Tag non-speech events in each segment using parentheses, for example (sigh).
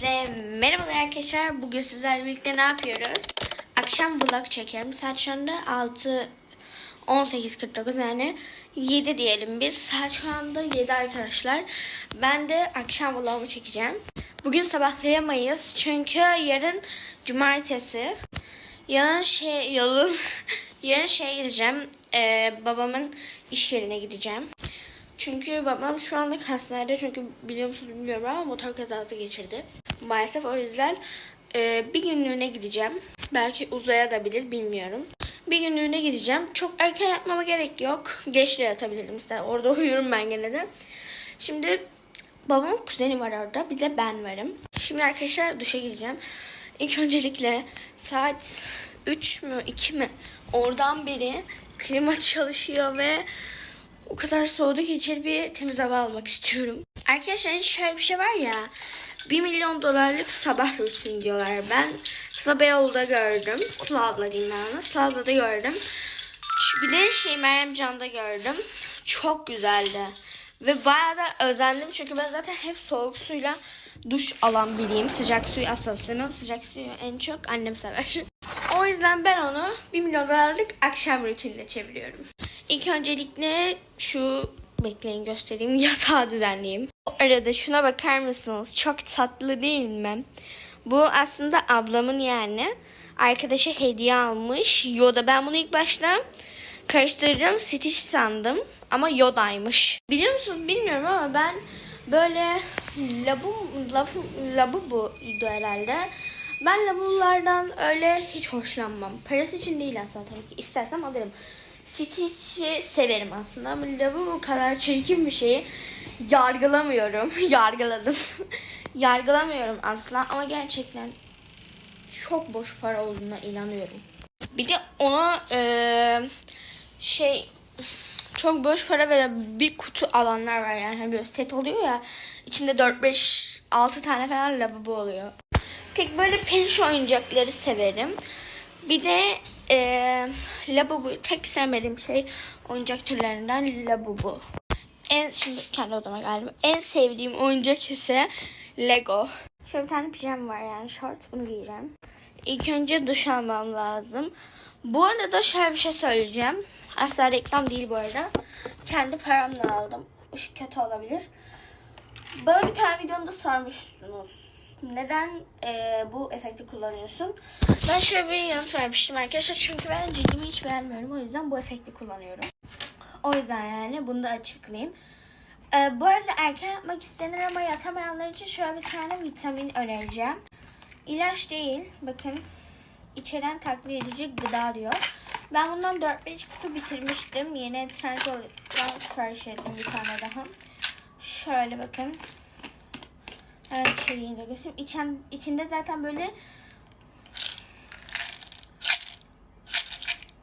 Hepinize merhabalar arkadaşlar. Bugün sizlerle birlikte ne yapıyoruz? Akşam vlog çekiyorum. Saat şu anda 6 18.49 yani 7 diyelim biz. Saat şu anda 7 arkadaşlar. Ben de akşam vlogumu çekeceğim. Bugün sabahlayamayız çünkü yarın cumartesi. Yarın şey (laughs) yarın yarın şey gideceğim. Ee, babamın iş yerine gideceğim. Çünkü babam şu anda hastanede çünkü biliyor musunuz bilmiyorum ama motor kazası geçirdi. Maalesef o yüzden e, bir günlüğüne gideceğim. Belki uzayabilir bilmiyorum. Bir günlüğüne gideceğim. Çok erken yatmama gerek yok. Geç de yatabilirim mesela. Orada (laughs) uyurum ben gene de. Şimdi babamın kuzeni var orada. Bir de ben varım. Şimdi arkadaşlar duşa gireceğim. İlk öncelikle saat 3 mü 2 mi oradan beri klima (laughs) çalışıyor ve o kadar soğudu ki içeri bir temiz hava almak istiyorum. Arkadaşlar şöyle bir şey var ya. 1 milyon dolarlık sabah rutini diyorlar. Ben Sıla Beyoğlu'da gördüm. Sıla abla diyeyim ben. Sıla abla'da gördüm. Bir de şey Meryem Can'da gördüm. Çok güzeldi. Ve bayağı da özendim çünkü ben zaten hep soğuk suyla duş alan biriyim. Sıcak suyu asla sevmem. Sıcak suyu en çok annem sever. (laughs) O yüzden ben onu 1 milyon dolarlık akşam rutinine çeviriyorum. İlk öncelikle şu bekleyin göstereyim (laughs) yatağı düzenleyeyim. Arada şuna bakar mısınız? Çok tatlı değil mi? Bu aslında ablamın yani. Arkadaşa hediye almış. Yoda. Ben bunu ilk başta karıştırdım. Stitch sandım. Ama Yoda'ymış. Biliyor musunuz bilmiyorum ama ben böyle labu, labu, labubu herhalde. Ben labulardan öyle hiç hoşlanmam. Parası için değil aslında tabii ki. İstersem alırım. Stitch'i severim aslında ama lavabo kadar çirkin bir şeyi yargılamıyorum. (laughs) Yargıladım. (laughs) Yargılamıyorum asla ama gerçekten çok boş para olduğuna inanıyorum. Bir de ona eee, şey çok boş para veren bir kutu alanlar var yani hani böyle set oluyor ya içinde 4 5 6 tane falan lavabo oluyor. Tek böyle peluş oyuncakları severim. Bir de eee labubu tek sevmediğim şey oyuncak türlerinden labubu. En şimdi kendi odama geldim. En sevdiğim oyuncak ise Lego. Şöyle bir tane pijama var yani short bunu giyeceğim. İlk önce duş almam lazım. Bu arada şöyle bir şey söyleyeceğim. Asla reklam değil bu arada. Kendi paramla aldım. Işık kötü olabilir. Bana bir tane videomda sormuştunuz. Neden e, bu efekti kullanıyorsun? Ben şöyle bir yanıt vermiştim arkadaşlar. Çünkü ben cildimi hiç beğenmiyorum. O yüzden bu efekti kullanıyorum. O yüzden yani bunu da açıklayayım. E, bu arada erken yapmak istenir ama yatamayanlar için şöyle bir tane vitamin önereceğim. İlaç değil. Bakın içeren takviye edici gıda diyor. Ben bundan 4-5 kutu bitirmiştim. Yeni Trendyol'dan sipariş ettim bir tane daha. Şöyle bakın. Hemen içeriğini de göstereyim. İçen, içinde zaten böyle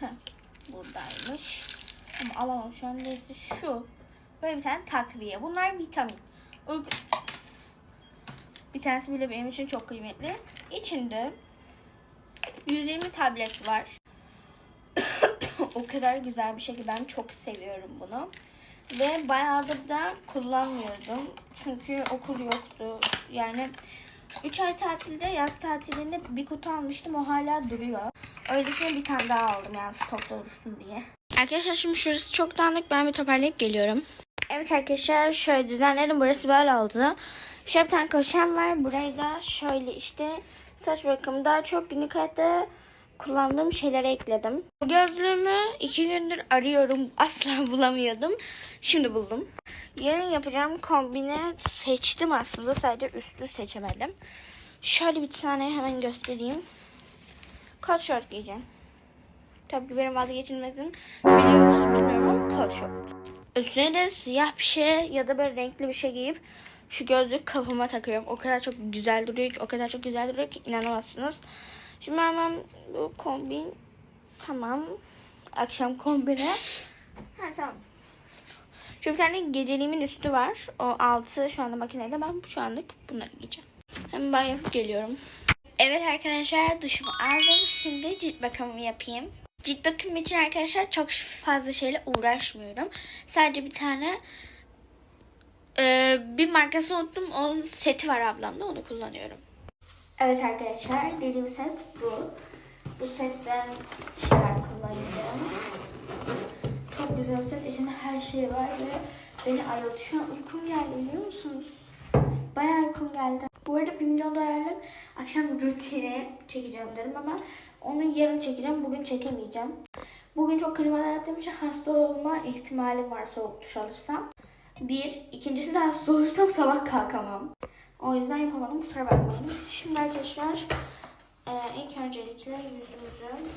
Heh, buradaymış. Ama alamam şu an neyse şu. Böyle bir tane takviye. Bunlar vitamin. Uygun. Bir tanesi bile benim için çok kıymetli. İçinde 120 tablet var. (coughs) o kadar güzel bir şey ki ben çok seviyorum bunu. Ve bayağıdır da kullanmıyordum. Çünkü okul yoktu. Yani 3 ay tatilde, yaz tatilinde bir kutu almıştım. O hala duruyor. Öylesine bir tane daha aldım yani stokta dursun diye. Arkadaşlar şimdi şurası çok dağınık. Ben bir toparlayıp geliyorum. Evet arkadaşlar şöyle düzenledim. Burası böyle oldu. Şöyle bir tane köşem var. Burayı da şöyle işte saç bakımı daha çok günlük hayatta kullandığım şeylere ekledim. Bu gözlüğümü iki gündür arıyorum. (laughs) Asla bulamıyordum. Şimdi buldum. Yarın yapacağım kombini seçtim aslında. Sadece üstü seçemedim. Şöyle bir tane hemen göstereyim. Kot şort giyeceğim. Tabii ki benim vazgeçilmezim. Biliyor musunuz bilmiyorum ama kot şort. Üstüne de siyah bir şey ya da böyle renkli bir şey giyip şu gözlük kafama takıyorum. O kadar çok güzel duruyor ki, o kadar çok güzel duruyor ki inanamazsınız. Şimdi hemen bu kombin tamam. Akşam kombine. Ha tamam. Şu bir tane geceliğimin üstü var. O altı şu anda makinede. Ben şu anlık bunları giyeceğim. Hemen ben yapıp geliyorum. Evet arkadaşlar duşumu aldım. Şimdi cilt bakımımı yapayım. Cilt bakımı için arkadaşlar çok fazla şeyle uğraşmıyorum. Sadece bir tane Ee, bir markasını unuttum. Onun seti var ablamda. Onu kullanıyorum. Evet arkadaşlar. Dediğim set bu. Bu setten şeyler kullanacağım. Çok güzel bir set. İçinde her şey var ve beni ayılttı. Şu an uykum geldi biliyor musunuz? Bayağı uykum geldi. Bu arada 1 milyon dolarlık akşam rutini çekeceğim dedim ama onu yarın çekeceğim. Bugün çekemeyeceğim. Bugün çok klima yattığım için hasta olma ihtimalim var soğuk duş alırsam. Bir. ikincisi de hasta olursam sabah kalkamam. O yüzden yapamadım. Kusura bakmayın. Şimdi arkadaşlar e, ilk öncelikle yüzümüzü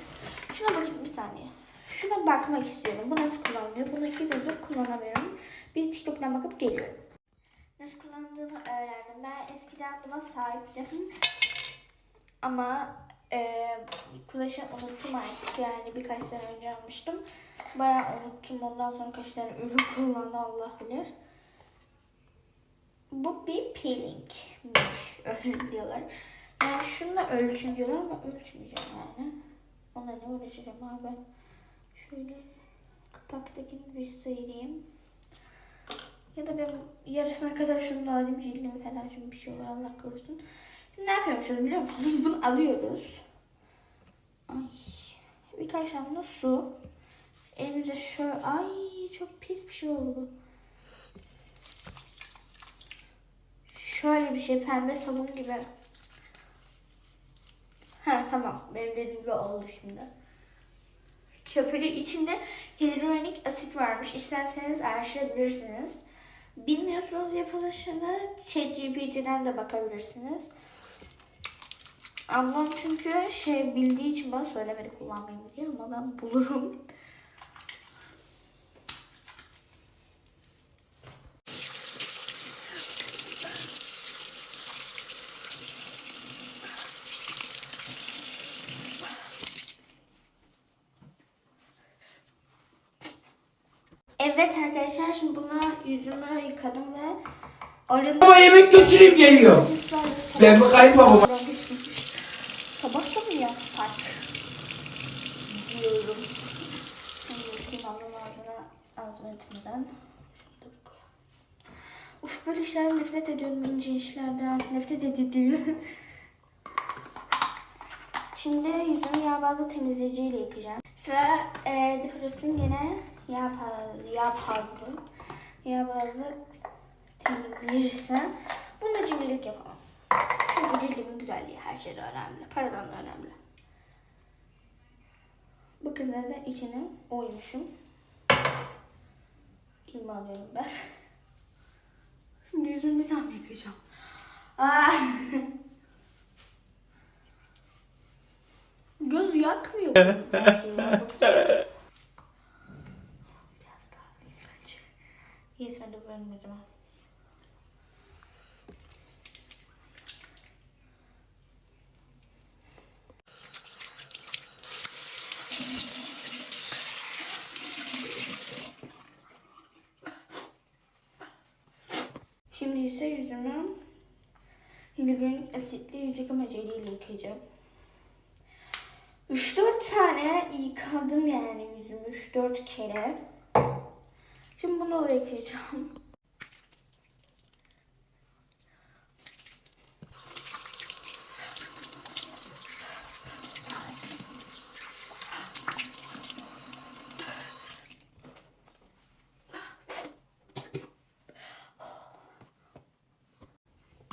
şuna bakayım bir saniye. Şuna bakmak istiyorum. Bu nasıl kullanılıyor? Bunu iki gündür kullanamıyorum. Bir TikTok'tan bakıp geliyorum. Nasıl kullanıldığını öğrendim. Ben eskiden buna sahiptim. Ama e, kulaşı unuttum artık. Yani birkaç sene önce almıştım. Bayağı unuttum. Ondan sonra kaç tane ürün kullandı Allah bilir. Bu bir peelingmiş. Öyle diyorlar. Yani şununla ölçün diyorlar ama ölçmeyeceğim yani. Ona ne uğraşacağım abi. Şöyle kapaktakini bir sıyırayım. Ya da ben yarısına kadar şunu alayım cildimi falan şimdi bir şey olur Allah korusun. Şimdi ne yapıyormuşuz biliyor musunuz? Bunu alıyoruz. Ay. Birkaç damla su. Elimize şöyle ay çok pis bir şey oldu bu. Şöyle bir şey pembe sabun gibi. Ha tamam benim dediğim gibi oldu şimdi. Köpüğü içinde hidronik asit varmış. İsterseniz araştırabilirsiniz. Bilmiyorsunuz yapılışını ChatGPT'den de bakabilirsiniz. Ablam çünkü şey bildiği için bana söylemedi kullanmayın diye ama ben bulurum. Evet arkadaşlar şimdi buna yüzümü yıkadım ve arada... Ama yemek götüreyim geliyor. Ben bu kayınbabama- Sabah da mı yapsak? Diyorum. Şimdi ağzına, ağzına koyalım. Uf böyle işlerden nefret ediyorum ince işlerden. Nefret edildim. Şimdi yüzümü yağ bazlı temizleyiciyle yıkayacağım. Sıra e, Difros'un yine yağ, pa- yağ bazlı. Yağ bazlı temizleyicisi. Bunu da cimrilik yapamam. Çünkü cildimin güzelliği her şeyden önemli. Paradan da önemli. Bakın da içine oymuşum. İlmi alıyorum ben. Şimdi yüzümü bir tane yıkayacağım. Aa. Göz yakmıyor. (laughs) bence ya. Bakın. Biraz daha alayım bence. Yetmedi benim yüzüme. Şimdi ise yüzümü hidronik asitli yüz yıkama jeliyle yıkayacağım. 3-4 tane yıkadım yani yüzümü 3-4 kere. Şimdi bunu da yıkayacağım.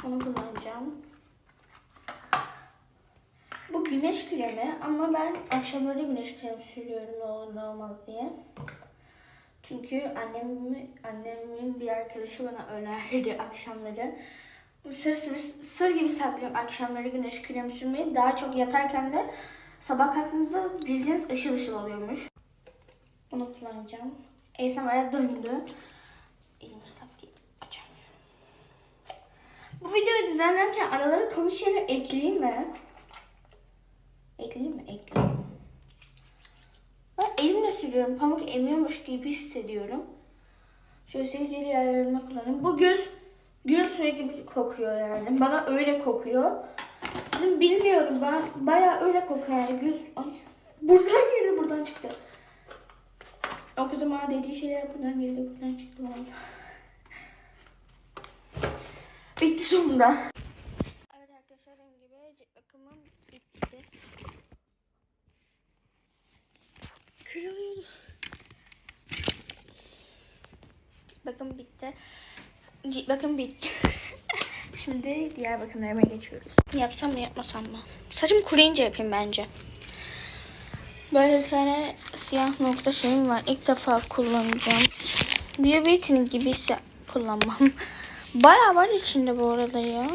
Bunu kullanacağım. Bu güneş kremi ama ben akşamları güneş kremi sürüyorum ne olur ne olmaz diye. Çünkü annem, annemin bir arkadaşı bana önerdi akşamları. Sır, sır, sır gibi saklıyorum akşamları güneş kremi sürmeyi. Daha çok yatarken de sabah kalktığınızda cildiniz ışıl ışıl oluyormuş. Bunu kullanacağım. ASMR'a döndü. Elimi saklayayım. Açamıyorum. Bu videoyu düzenlerken aralara komik şeyler ekleyeyim mi? Ekleyeyim. Ben sürüyorum. Pamuk emiyormuş gibi hissediyorum. Şöyle sivilceli yerlerime kullanıyorum. Bu göz göz suyu gibi kokuyor yani. Bana öyle kokuyor. Sizin bilmiyorum ben baya öyle kokuyor yani göz. Ay. Buradan girdi buradan çıktı. Okudum ha dediği şeyler buradan girdi buradan çıktı. Vallahi. Bitti sonunda. Evet arkadaşlar benim gibi bakımım bitti. Kırılıyordu. Bakım bitti. Bakım bitti. (laughs) Şimdi diğer bakımlarıma geçiyoruz. Yapsam mı yapmasam mı? Saçım kuruyunca yapayım bence. Böyle bir tane siyah nokta şeyim var. İlk defa kullanacağım. Biobitin gibi ise kullanmam. (laughs) Bayağı var içinde bu arada ya.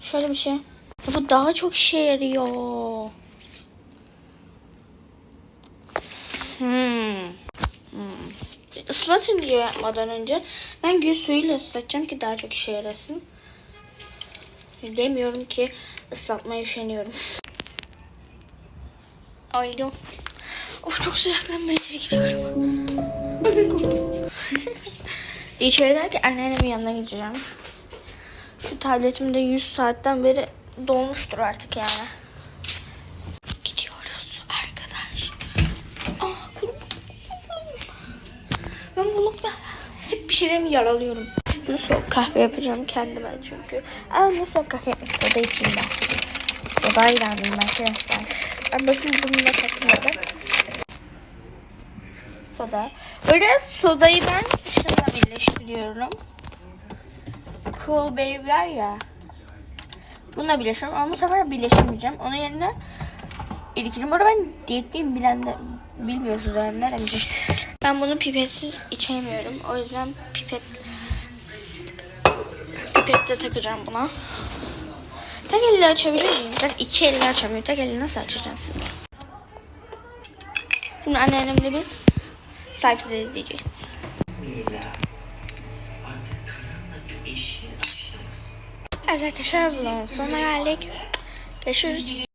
Şöyle bir şey. Bu daha çok işe yarıyor. Hmm. Hmm. Islatın diyor yapmadan önce. Ben gül suyuyla ıslatacağım ki daha çok işe yarasın. Demiyorum ki ıslatmaya üşeniyorum. Aydım. Of çok sıcaktan ben içeri gidiyorum. (laughs) İçeri derken anneannemin yanına gideceğim. Şu tabletimde 100 saatten beri dolmuştur artık yani. Şeylerimi yaralıyorum. Bir soğuk kahve yapacağım kendime çünkü. Ama ne soğuk kahve soda içinde. Sodayla aldım arkadaşlar. Ben bakın bununla takmadım. Soda. Böyle sodayı ben şununla birleştiriyorum. Cool Berry var ya. Bununla birleştiriyorum ama bu sefer birleştirmeyeceğim. Onun yerine. Bu arada ben diyetliyim bilen de bilmiyorsunuz yani bileceksiniz. Ben bunu pipetsiz içemiyorum. O yüzden pipet pipette takacağım buna. Tek elle açabilir miyim? Ben iki elle açamıyorum. Tek elle nasıl açacaksın? Şimdi anneannemle biz sahipsiz izleyeceğiz. Evet arkadaşlar vlogun sonuna geldik. Görüşürüz.